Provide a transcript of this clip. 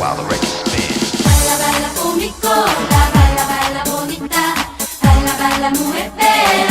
while the record spins. Baila, baila, público, la baila, baila bonita. Baila, baila, mujer